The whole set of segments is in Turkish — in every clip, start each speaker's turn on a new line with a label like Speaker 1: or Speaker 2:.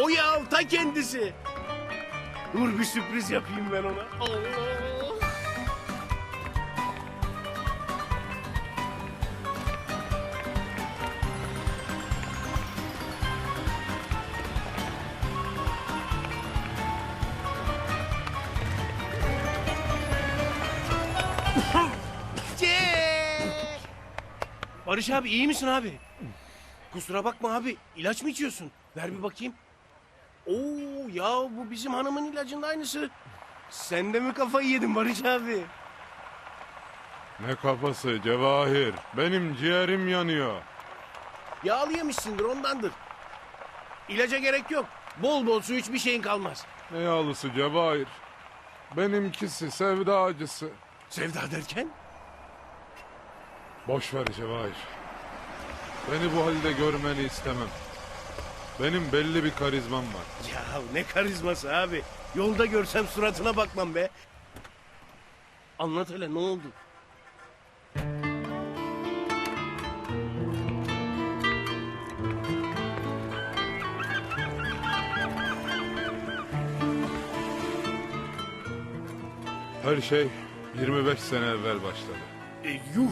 Speaker 1: O ya ta kendisi. Dur bir sürpriz yapayım ben ona. Allah. Barış abi iyi misin abi? Kusura bakma abi. ilaç mı içiyorsun? Ver bir bakayım. Oo ya bu bizim hanımın ilacının aynısı. Sen de mi kafayı yedin Barış abi?
Speaker 2: Ne kafası Cevahir. Benim ciğerim yanıyor.
Speaker 1: Yağlı yemişsindir ondandır. İlaca gerek yok. Bol bol su iç bir şeyin kalmaz.
Speaker 2: Ne yağlısı Cevahir. Benimkisi sevda acısı.
Speaker 1: Sevda derken?
Speaker 2: Boş ver Cevahir. Beni bu halde görmeni istemem. Benim belli bir karizmam var.
Speaker 1: Ya ne karizması abi. Yolda görsem suratına bakmam be. Anlat hele ne oldu?
Speaker 2: Her şey 25 sene evvel başladı.
Speaker 1: E, yuh.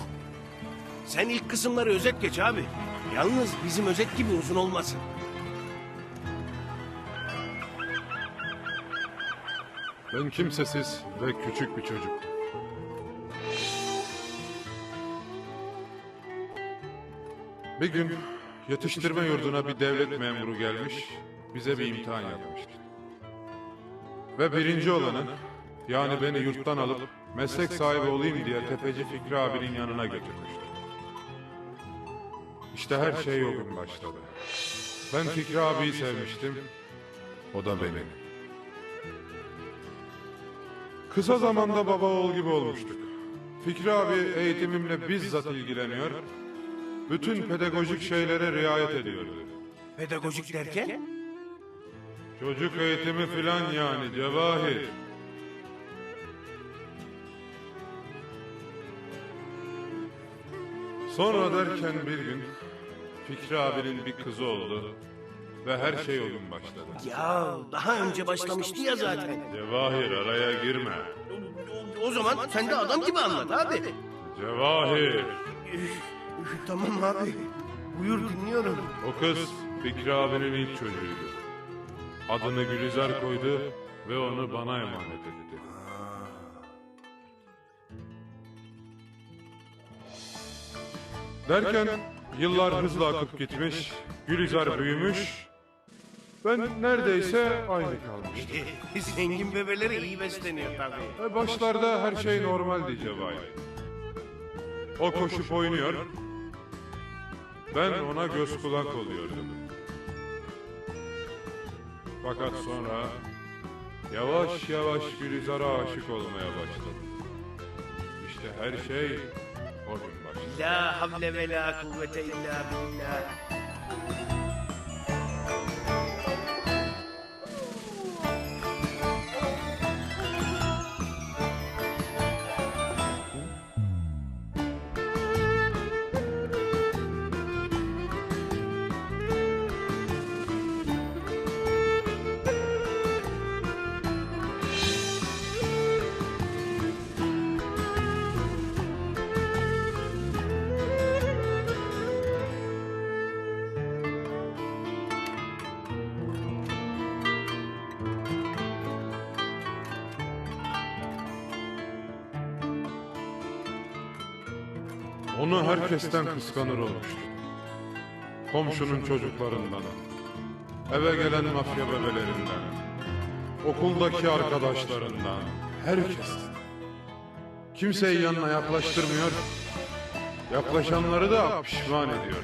Speaker 1: Sen ilk kısımları özet geç abi. Yalnız bizim özet gibi uzun olmasın.
Speaker 2: Ben kimsesiz ve küçük bir çocuk. Bir gün yetiştirme yurduna bir devlet memuru gelmiş, bize bir imtihan yapmıştı. Ve birinci olanı, yani beni yurttan alıp meslek sahibi olayım diye tefeci Fikri abinin yanına götürmüştü. İşte her şey o gün başladı. Ben Fikri abiyi sevmiştim, o da beni. Kısa zamanda baba oğul gibi olmuştuk. Fikri abi eğitimimle bizzat ilgileniyor, bütün pedagojik şeylere riayet ediyordu.
Speaker 1: Pedagojik derken?
Speaker 2: Çocuk eğitimi filan yani Cevahir. Sonra derken bir gün Fikri abinin bir kızı oldu ve her şey o gün başladı.
Speaker 1: Ya daha önce başlamıştı ya zaten.
Speaker 2: Cevahir araya girme.
Speaker 1: O zaman sen de adam gibi anlat abi.
Speaker 2: Cevahir.
Speaker 1: Tamam abi. Buyur dinliyorum.
Speaker 2: O kız Fikri abinin ilk çocuğuydu. Adını Gülizar koydu ve onu bana emanet etti. Derken yıllar hızla akıp gitmiş, Gülizar büyümüş, ben neredeyse aynı kalmıştım.
Speaker 1: Zengin bebeleri iyi besleniyor tabii.
Speaker 2: Ve başlarda her şey normaldi Cevahir. O koşup oynuyor, ben ona göz kulak oluyordum. Fakat sonra yavaş yavaş Gülizar'a aşık olmaya başladım. İşte her şey o gün başladı.
Speaker 1: La havle ve la kuvvete illa billah.
Speaker 2: Onu herkesten kıskanır olmuştu. Komşunun çocuklarından, eve gelen mafya bebelerinden, okuldaki arkadaşlarından, herkesten. Kimseyi yanına yaklaştırmıyor, yaklaşanları da pişman ediyor.